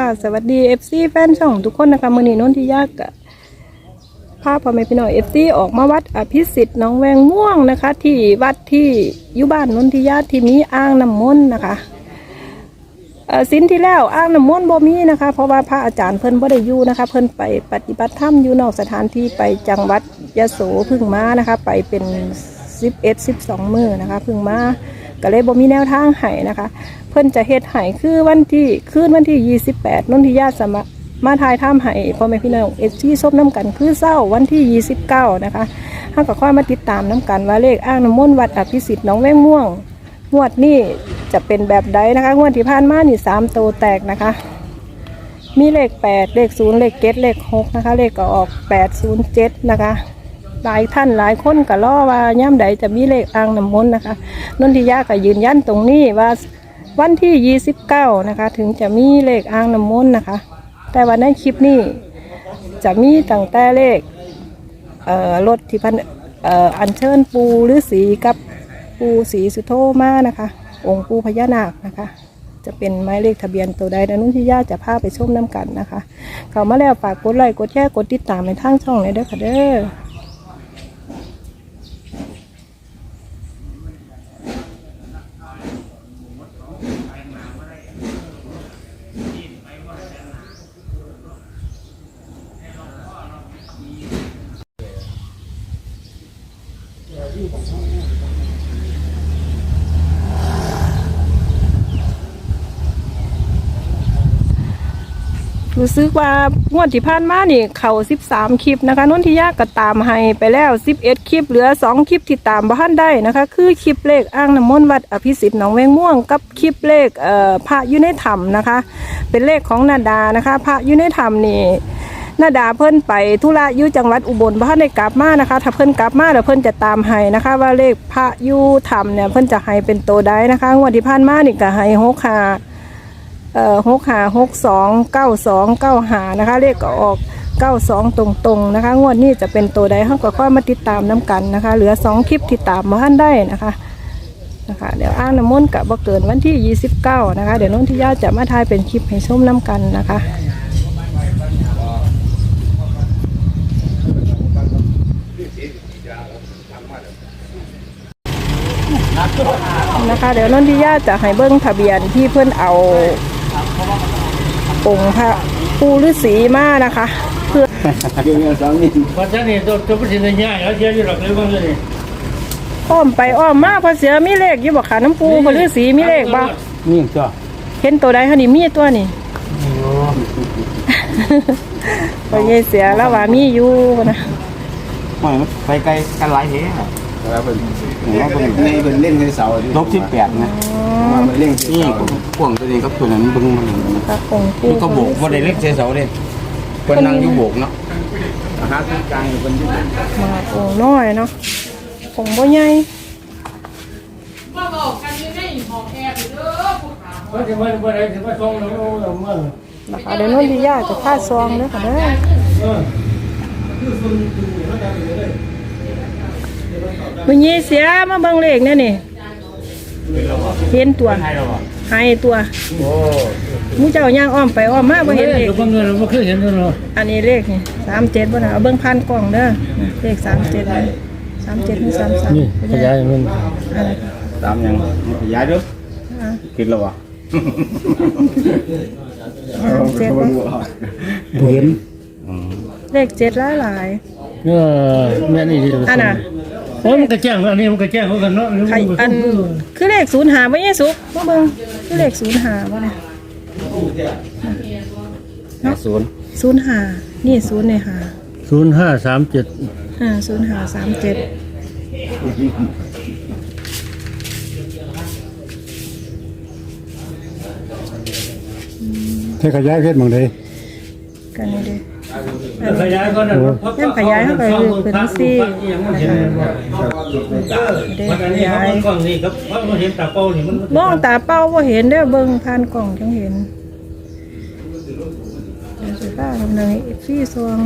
ค่ะสวัสดี FC แฟนช่องทุกคนนะคะมือนี้นนทิยากกะพาพ่อแม่พี่น้อง FC ออกมาวัดอภิสิทธิ์น้องแวงม่วงนะคะ ที่วัดที่อยุบ้านนนทิยาที่มีอ่างน้ำมนต์นะคะสินที่แล้วอ่างน้ำมนต์บ่มีนะคะ เพราะว่าพระอาจารย์เพิ่นบ่ได้อยู่นะคะ เพิ่นไปปฏิบัติธรรมอยู่นอกสถานที่ไปจังหวัดยะโสพึ่งมานะคะ ไปเป็น11 12มือนะคะ พึ่งมาก็เลยบ่มีแนวทางให้นะคะ พิ่นจะเฮ็ดให้คือวันที่คืนวันที่ 28นนทิยาสมามาทายถ้ำให้พ่อแม่พี่น้องเอซีซบน้ำกันคือเศร้าวันที่ 29 นะคะห้าก็ค่อมาติดตามน้ำกันว่าเลขอ้างน้ำมนต์วัดอภิสิทธิ์น้องแวงม่วง งวดนี้จะเป็นแบบใดนะคะ งวดที่ผ่านมานี่สามโตวแตกนะคะ มีเลข 8 เลข 0 เลขเจ็ดเลข6นะคะ เลขก็ออก 807 นะคะหลายท่านหลายคนก็ล่อว่าย่ำใดจะมีเลขอ่างน้ำมนต์นะคะนนทิยาก็ยืนยันตรงนี้ว่า วันที่ 29 นะคะ ถึงจะมีเลขอ่างน้ำมนต์นะคะ แต่วันในคลิปนี้จะมีตั้งแต่เลขรถที่พันอัญเชิญปูหรือสีกับปูสีสุโธมานะคะ องค์ปูพญานาคนะคะ จะเป็นหมายเลขทะเบียนตัวใดนะนุ่นที่ย่าจะพาไปชมน้ำกันนะคะ เข้ามาแล้วฝากกดไลค์กดแชร์กดติดตามในทางช่องเลยเด้อค่ะเด้อ รู้สึกว่างวดที่ผ่านมานี่เข่า13คลิปนะคะนุ่นทิยากก็ตามให้ไปแล้ว11คลิป เหลือ2คลิปที่ตามบ้านได้นะคะ คือคลิปเลขอ้างน้ำมนต์วัดอภิสิทธิ์หนองแวงม่วงกับคลิปเลขเอ่อพระยุในธรรมนะคะ เป็นเลขของนาดานะคะ พระยุในธรรมนี่ นาดาเพิ่นไปธุระอยู่จังหวัดอุบลบ้านได้กลับมานะคะ ถ้าเพิ่นกลับมาเดี๋ยวเพิ่นจะตามให้นะคะ ว่าเลขพระยุธรรมเนี่ยเพิ่นจะให้เป็นตัวใดนะคะงวดที่ผ่านมานี่ก็ให้หกค่ะเอ่อหกหาหกสองเก้าสองเก้าหานะคะเลขก็ออกเก้าสองตรงๆนะคะ งวดนี้จะเป็นตัวใดห้องก็ค่อยมาติดตามน้กันนะคะ เหลือสองคลิปที่ตามมาท่านได้นะคะนะคะเดี๋ยวอ้างน้ำมนต์กับบ่เกินวันที่ยี่สิบเก้านะคะ เดี๋ยวน้องที่ญาติจะมาทายเป็นคลิปให้ชมน้กันนะคะ นะคะ เดี๋ยวนนทิยาจะให้เบิ้งทะเบียนที่เพื่อนเอาองค์พระปูฤาษีมานะคะ เพื่ออยู่เนี่ยสองนี่เพราะฉะนั้นตัวตัวผู้ชายง่ายแล้วเชื่ออยู่หรอกเลยว่าเลยอ้อมไปอ้อมมาเพอเสือมีเลขอยู่บอกขาน้ำปูพระฤาษีมีเลขบ่นี่ก็เห็นตัวใดคะนี่มีตัวนี่พอเยเสียแล้วว่ามีอยู่นะไม่ไปไกลกันหลายเหตุ แล้วเป็นว่าเป็นในเป็นเล่นในเสาลบที่แปดนะว่ามันเล่นนี่พวงตัวนี้กับตัวนั้นบึ้งมันนะคะองค์ปูมันก็โบกว่าได้เล่นเสาเลยคนนั่งอยู่โบกเนาะอาหารที่กลางคนที่มาองค์น้อยเนาะองค์บ่ใหญ่ว่าจะว่าว่าอะไรถึงว่าส่งแล้วเราเมื่อนะคะเดี๋ยวนนทิยาจะพาซองเด้อค่ะเด้อเออ มันยี่เสียมาเบิ่งเลขเนี่ยนี่เห็นตัวใช่หรอให้ตัวโอ้หมูเจ้าย่างอ้อมไปอ้อมมาบ่เห็เห็นนเลขเราเงินเราไม่เคยเห็นเลยเนาะอันนี้เลขนี่สามเจ็ดบ่นะเอาเบิ่งพันกล่องเด้อเลขสามเจ็ดสามเจ็ดหรือสามสามนี่ขยายมันอะไรตามยังขยายด้วยอะคิดแล้ววะสามเจ็ดบ่เห็นเลขเจ็ดหลายหลายเออแม่นี่ดีๆอันน่ะ โอ้มันก็แจ้งอันนี้มันก็แจ้งเขากันเนาะใครอันคือเลขศูนย์หาบ่ยี่สุกมาเบิ่งคือเลขศูนย์หาบ่เนี่ยห้าศูนย์ศูนย์หานี่ศูนย์ในหาศูนย์ห้าสามเจ็ดอ่าศูนย์หาสามเจ็ดใช้ขยายเพชรมองได้กันนี่เด้อ ขยายก็นะมันอันนี้มันกล้องนี่ครับเพราะมันเห็นตาเป้านี่มันมองตาเป้าว่าเห็นได้อเบิ่งผ่านกล่องจังเห็นเดี๋ยวสิป้าทำหนึ่งซี่ซอง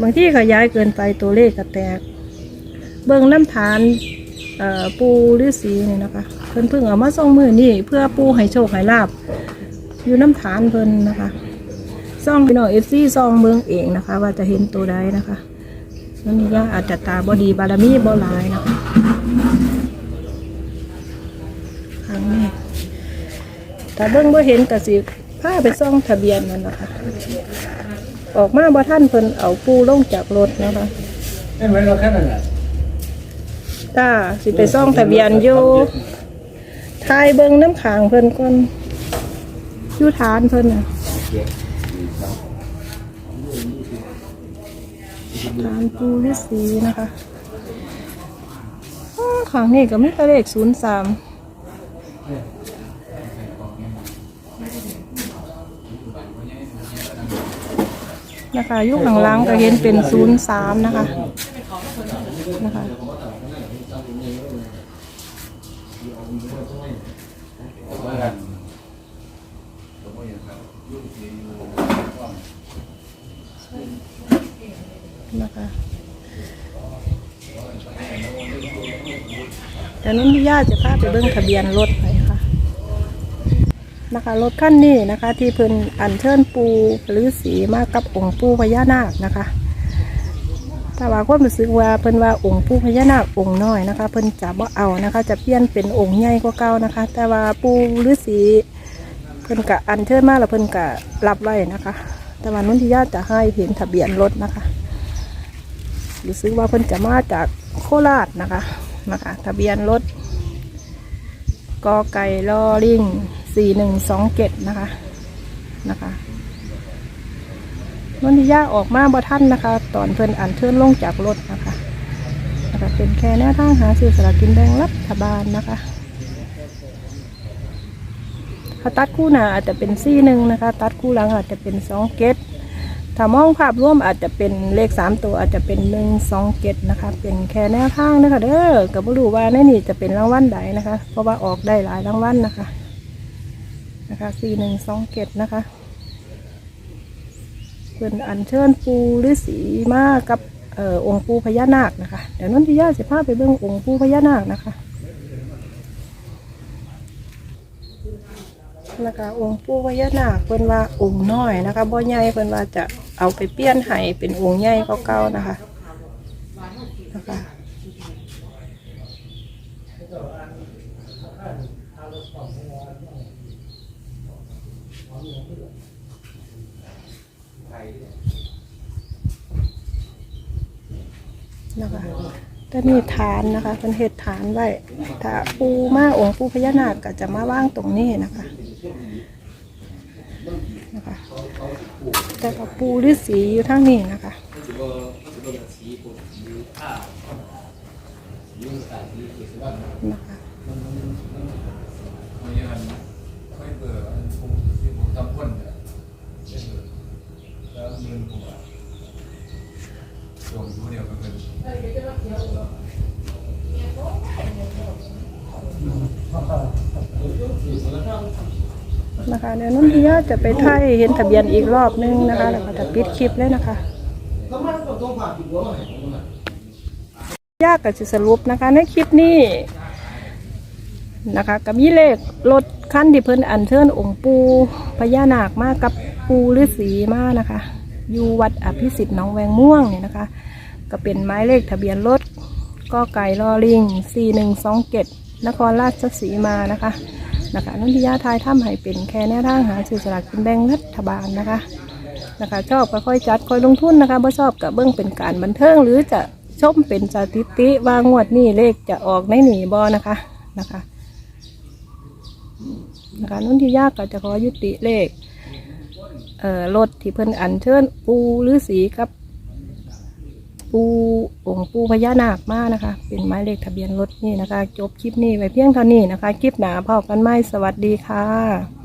บางที่ขยายเกินไปตัวเลขก็แตก เบิ่งน้ำฐานเอ่อปูฤาษีนี่นะคะเพิ่นเพิ่งเอามาส่งมือนี่เพื่อปูให้โชคให้ลาบอยู่น้ำฐานเพิ่นนะคะ ซ่องพี่น้องเอฟซีซองเมืองเองนะคะ ว่าจะเห็นตัวใดนะคะนั่นนี่ยังอาจจะตาบอดีบารมีบอลายนะคะครั้งนี้ถ้าเบิ้งบ่เห็นก็สิพาไปซ่องทะเบียนนั่นนะคะ ออกมาบ่ท่านเพิ่นเอาปูลงจากรถนะคะให้เหมือนเราแค่นั้นแหละจ้าสิไปซ่องทะเบียนอยู่ทายเบิ้งน้ำขางเพิ่นก่อนอยู่ฐานเพิ่นน่ะ ฐานปูฤาษีนะคะอ้อขางนี้ก็มีตัวเลขศูนย์สามนะคะยุคหลังๆก็เห็นเป็นศูนย์สามนะคะนะคะ นะคะแต่นั้นพี่ย่าจะพาไปเบิ่งทะเบียนรถไปค่ะนะคะรถคันนี้นะคะ ที่เพิ่นอัญเชิญปูหรือสีมากับองค์ปูพญานาคนะคะแต่ว่าความรู้สึกว่าเพิ่นว่าองค์ปูพญานาคองค์น้อยนะคะ เพิ่นจะบ่เอานะคะ จะเปลี่ยนเป็นองค์ใหญ่กว่าเก่านะคะ แต่ว่าปูหรือสีเพิ่นกะอัญเชิญมาแล้วเพิ่นกะรับไว้นะคะ แต่ว่านุ่นที่ญาติจะให้เห็นทะเบียนรถนะคะ รู้สึกว่าเพิ่นจะมาจากโคราชนะคะนะคะ ทะเบียนรถกอไก่ลอลิงสี่หนึ่งสองเจ็ดนะคะนะคะนนทิยาออกมาบ่ท่านนะคะ ตอนเพิ่นอ่านเทินลงจากรถนะคะนะคะเป็นแค่แนวทางหาซื้อสลากกินแบ่งรัฐบาลนะคะถ้าตัดคู่หน้าอาจจะเป็นซี่หนึ่งนะคะ ตัดคู่หลังอาจจะเป็นสองเกต ถ้ามองภาพรวมอาจจะเป็นเลขสามตัวอาจจะเป็นหนึ่งสองเจ็ดนะคะ เป็นแค่แนวทางนะคะเด้อกับ่รู้ว่าในนี่จะเป็นรางวัลใดนะคะ เพราะว่าออกได้หลายรางวัลนะคะ นะคะสี่หนึ่งสองเจ็ดนะคะเป็นอัญเชิญปูฤาษีมากับเอ่อองค์ปูพญานาคนะคะ เดี๋ยวนนทิยาสิพาไปเบิ่งองค์ปูพญานาคนะคะนะคะองค์ปูพญานาคเพิ่นว่าองค์น้อยนะคะบ่ใหญ่เพิ่นว่าจะ เอาไปเปลี่ยนให้เป็นองค์ใหญ่เก่าๆนะคะนะคะนะคะแต่นี่ฐานนะคะเป็นเห็ดฐานไว้ถ้าปูมาองค์ปูพญานาคก็จะมาว่างตรงนี้นะคะ นะคะแต่กับปูฤาษีอยู่ทั้งนี้นะคะนะคะ นะคะเดี๋ยวนุ่นที่ญาจะไปไทยเห็นทะเบียนอีกรอบนึงนะคะแล้วก็จะปิดคลิปเลยนะคะยากกับจะสรุปนะคะ ในคลิปนี้นะคะกับมีเลขรถขั้นที่เพิ่นอัญเชิญองค์ปูพญานาคมากับปูฤาษีมากนะคะ อยู่วัดอภิสิทธิ์หนองแวงม่วงเนี่ยนะคะ ก็เป็นหมายเลขทะเบียนรถก็ไก่ลอลิง 4127 นครราชสีมานะคะ นะคะนุ่นทิยาทายถ้ำให้เป็นแค่แนวทางหาสื่อสลากกินแบ่งรัฐบาลนะคะนะคะชอบก็ค่อยจัดค่อยลงทุนนะคะไม่ชอบกับเบิ้งเป็นการบันเทิงหรือจะชมเป็นสถิติว่างวดนี้เลขจะออกในหนีบอนะคะนะคะนะคะนุ่นทิยาก็จะขอยุติเลขเอ่อรถที่เพิ่นอัญเชิญปูหรือสีกับ ปูองค์ปูพญานาคมานะคะ เป็นไม้เลขทะเบียนรถนี่นะคะ จบคลิปนี้ไว้เพียงเท่านี้นะคะ คลิปหนาพอกันไหมสวัสดีค่ะ